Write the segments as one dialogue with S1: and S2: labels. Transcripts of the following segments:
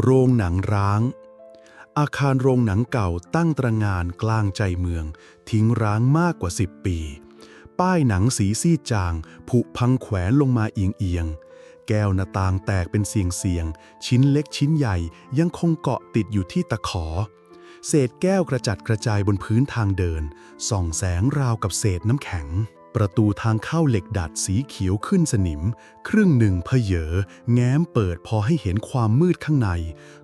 S1: โรงหนังร้าง อาคารโรงหนังเก่าตั้งตระงานกลางใจเมือง ทิ้งร้างมากกว่า 10 ปี ป้ายหนังสีซีดจาง ผุพังแขวนลงมาเอียงเอียงๆแก้วหน้าต่างแตกเป็นเสียงเสียงๆชิ้นเล็กชิ้นใหญ่ยังคงเกาะติดอยู่ที่ตะขอ เศษแก้วกระจัดกระจายบนพื้นทางเดิน ส่องแสงราวกับเศษน้ำแข็ง ประตูทางเข้าเหล็กดัดสีเขียวขึ้นสนิม ครึ่งหนึ่งเพเยอแง้มเปิดพอให้เห็นความมืดข้างใน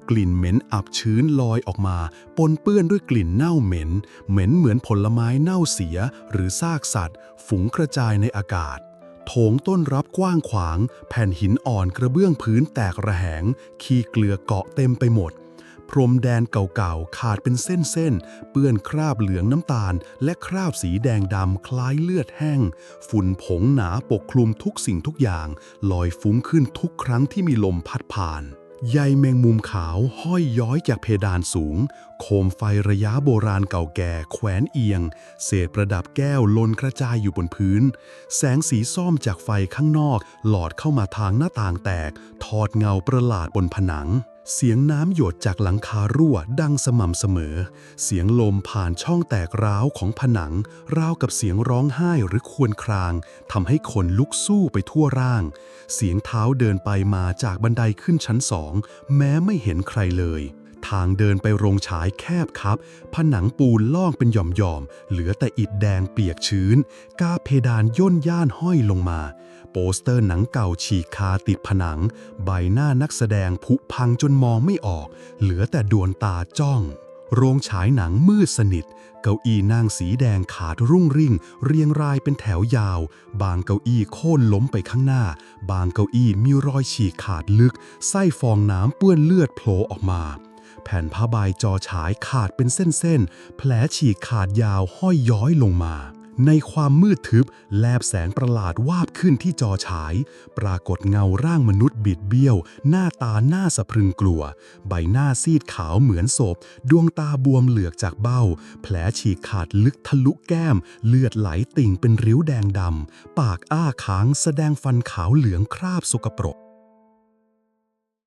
S1: กลิ่นเหม็นอับชื้นลอยออกมา ปนเปื้อนด้วยกลิ่นเน่าเหม็น เหม็นเหมือนผลไม้เน่าเสียหรือซากสัตว์ ฝูงกระจายในอากาศโถงต้นรับกว้างขวาง แผ่นหินอ่อนกระเบื้องพื้นแตกระแหง ขี้เกลือเกาะเต็มไปหมด พรมแดนเก่าๆ ขาดเป็นเส้นๆ เปื้อนคราบเหลืองน้ำตาล และคราบสีแดงดำคล้ายเลือดแห้ง ฝุ่นผงหนาปกคลุมทุกสิ่งทุกอย่าง ลอยฟุ้งขึ้นทุกครั้งที่มีลมพัดผ่านใยแมงมุมขาวห้อยย้อยจากเพดานสูง โคมไฟระยะโบราณเก่าแก่แขวนเอียง เศษประดับแก้วลนกระจายอยู่บนพื้น แสงสีส้มจากไฟข้างนอก หลอดเข้ามาทางหน้าต่างแตก ทอดเงาประหลาดบนผนัง เสียงน้ำหยดจากหลังคารั่วดังสม่ำเสมอ เสียงลมผ่านช่องแตกร้าวของผนัง ราวกับเสียงร้องไห้หรือควรครางทำให้คนลุกสู้ไปทั่วร่าง เสียงเท้าเดินไปมาจากบันไดขึ้นชั้นสอง แม้ไม่เห็นใครเลย ทางเดินไปโรงฉายแคบครับ ผนังปูนล่องเป็นหย่อมๆ เหลือแต่อิฐแดงเปียกชื้น กาเพดานย่นย่านห้อยลงมา โปสเตอร์หนังเก่าฉีกคาติดผนัง ใบหน้านักแสดงผุพังจนมองไม่ออก เหลือแต่ดวงตาจ้อง โรงฉายหนังมืดสนิท เก้าอี้นั่งสีแดงขาดรุ่งริ่ง เรียงรายเป็นแถวยาว บางเก้าอี้โค่นล้มไปข้างหน้า บางเก้าอี้มีรอยฉีกขาดลึก ไส้ฟองน้ำเปื้อนเลือดโผล่ออกมา แผ่นผ้าใบจอฉายขาดเป็นเส้นๆ แผลฉีกขาดยาวห้อยย้อยลงมา ในความมืดทึบ แลบแสงประหลาดวาบขึ้นที่จอฉาย ปรากฏเงาร่างมนุษย์บิดเบี้ยว หน้าตาหน้าสะพรึงกลัว ใบหน้าซีดขาวเหมือนศพ ดวงตาบวมเหลือกจากเบ้า แผลฉีกขาดลึกทะลุแก้ม เลือดไหลติ่งเป็นริ้วแดงดำ ปากอ้าค้างแสดงฟันขาวเหลืองคราบสกปรก